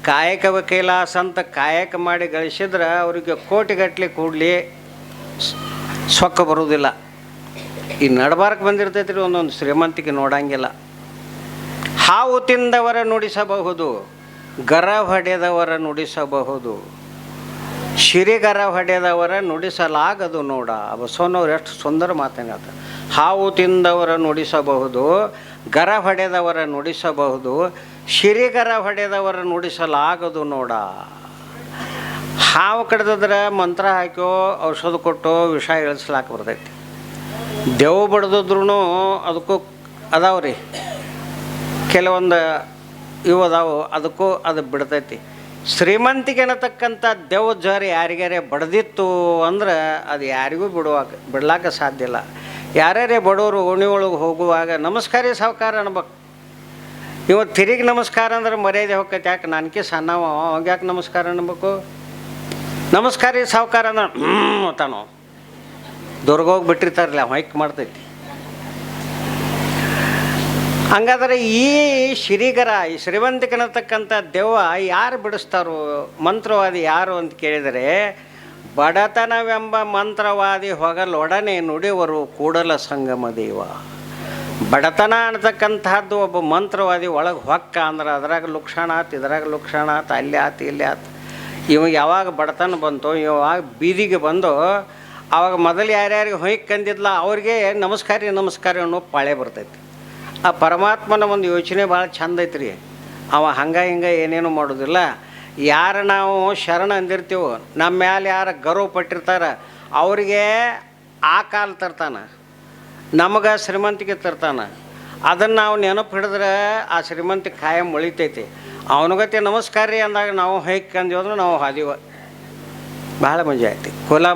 ಕಾಯಕ ಕೈಲಾಸ ಅಂತ ಕಾಯಕ ಮಾಡಿ ಗಳಿಸಿದ್ರೆ ಅವರಿಗೆ ಕೋಟಿಗಟ್ಟಲೆ ಕೂಡಲಿ ಸೊಕ್ಕ ಬರುವುದಿಲ್ಲ ಈ ನಡಬಾರಕ್ಕೆ ಬಂದಿರ್ತೈತಿ ರೀ ಒಂದೊಂದು ಶ್ರೀಮಂತಿಕೆ ನೋಡಂಗಿಲ್ಲ. ಹಾವು ತಿಂದವರ ನುಡಿಸಬಹುದು ಗರ ಹೊಡೆದವರ ನುಡಿಸಬಹುದು. ಶಿರಿಗರ ಹೊಡೆದವರ ನುಡಿಸಲಾಗದು ನೋಡ. ಬಸವನವ್ರು ಎಷ್ಟು ಸುಂದರ ಮಾತನಾತ ಹಾವು ತಿಂದವರ ನುಡಿಸಬಹುದು, ಗರ ಹೊಡೆದವರ ನುಡಿಸಬಹುದು, ಶಿರಿಗರ ಹೊಡೆದವರ ನುಡಿಸಲಾಗದು ನೋಡ. ಹಾವು ಕಡ್ದಿದ್ರೆ ಮಂತ್ರ ಹಾಕ್ಯೋ ಔಷಧ ಕೊಟ್ಟು, ವಿಷ ಇಳಿಸ್ಲಾಕ ಬರ್ತೈತಿ. ದೆವ್ ಬಡ್ದಿದ್ರು ಅದಕ್ಕೂ ಅದಾವ್ರಿ. ಕೆಲವೊಂದು ಇವು ಅದಾವು, ಅದಕ್ಕೂ ಅದು ಬಿಡ್ತೈತಿ. ಶ್ರೀಮಂತಿಗೆ ಅನ್ನತಕ್ಕಂಥ ದೆವ್ವ ಜ್ವರ ಯಾರಿಗಾರೇ ಬಡ್ದಿತ್ತು ಅಂದ್ರೆ ಅದು ಯಾರಿಗೂ ಬಿಡುವಾಗ ಬಿಡ್ಲಾಕ ಸಾಧ್ಯ ಇಲ್ಲ. ಯಾರ್ಯಾರೇ ಬಡವರು ಓಣಿ ಒಳಗೆ ಹೋಗುವಾಗ ನಮಸ್ಕಾರ ಸಾವುಕಾರ ಅನ್ಬೇಕು. ಇವತ್ತು ತಿರುಗಿ ನಮಸ್ಕಾರ ಅಂದ್ರೆ ಮರ್ಯಾದೆ ಹೋಗ್ತೈತೆ. ಯಾಕೆ ನನಗೆ ಸಣ್ಣವ, ಅವಾಗ ಯಾಕೆ ನಮಸ್ಕಾರ ಅನ್ಬೇಕು? ನಮಸ್ಕಾರ ಸಾವುಕಾರ ಅಂದ್ರೆ ಹ್ಞೂ ತಾನು ದುರ್ಗೋಗಿ ಬಿಟ್ಟಿರ್ತಾರಲ್ಲ ಹೈಕ್ ಮಾಡ್ತೈತಿ. ಹಂಗಾದ್ರೆ ಈ ಶ್ರೀಗರ, ಈ ಶ್ರೀಮಂತಿಕನತಕ್ಕಂಥ ದೆವ್ವ ಯಾರು ಬಿಡಿಸ್ತಾರೋ, ಮಂತ್ರವಾದಿ ಯಾರು ಅಂತ ಕೇಳಿದರೆ, ಬಡತನವೆಂಬ ಮಂತ್ರವಾದಿ ಹೊಗಲೊಡನೆ ನುಡಿವರು ಕೂಡಲ ಸಂಗಮ ದೇವ. ಬಡತನ ಅನ್ನತಕ್ಕಂಥದ್ದು ಒಬ್ಬ ಮಂತ್ರವಾದಿ ಒಳಗೆ ಹೊಕ್ಕ ಅಂದ್ರೆ ಅದ್ರಾಗ ಲುಕ್ಷಣ ಆತು, ಇದ್ರಾಗ ಲುಕ್ಷಣ ಆತು, ಅಲ್ಲಿ ಆತು, ಇಲ್ಲಿ ಆತು. ಇವಾಗ ಯಾವಾಗ ಬಡತನ ಬಂತು, ಇವಾಗ ಬೀದಿಗೆ ಬಂದು, ಅವಾಗ ಮೊದಲು ಯಾರ್ಯಾರಿಗೆ ಹೊಯ್ಕಂದಿದ್ಲ, ಅವ್ರಿಗೆ ನಮಸ್ಕಾರ ನಮಸ್ಕಾರ ಅನ್ನೋ ಪಾಳೆ ಬರ್ತೈತಿ. ಆ ಪರಮಾತ್ಮನ ಒಂದು ಯೋಚನೆ ಭಾಳ ಚಂದ ಐತ್ರಿ. ಅವ ಹಂಗೆ ಹಿಂಗೆ ಏನೇನು ಮಾಡೋದಿಲ್ಲ. ಯಾರು ನಾವು ಶರಣ ಅಂದಿರ್ತೀವೋ, ನಮ್ಮ ಮ್ಯಾಲೆ ಯಾರು ಗೌರವ ಪಟ್ಟಿರ್ತಾರ, ಅವ್ರಿಗೆ ಆ ಕಾಲ ತರ್ತಾನೆ. ನಮಗೆ ಶ್ರೀಮಂತಿಕೆ ತರ್ತಾನೆ. ಅದನ್ನು ನಾವು ನೆನಪು ಹಿಡಿದ್ರೆ ಆ ಶ್ರೀಮಂತಿ ಖಾಯಂ ಉಳಿತೈತಿ. ಅವನಗತಿ ನಮಸ್ಕಾರ ರೀ ಅಂದಾಗ ನಾವು ಹೈಕ್ ಅಂದ್ರೆ ನಾವು ಹಾದಿವ. ಭಾಳ ಮಜಾ ಐತಿ ಕುಲ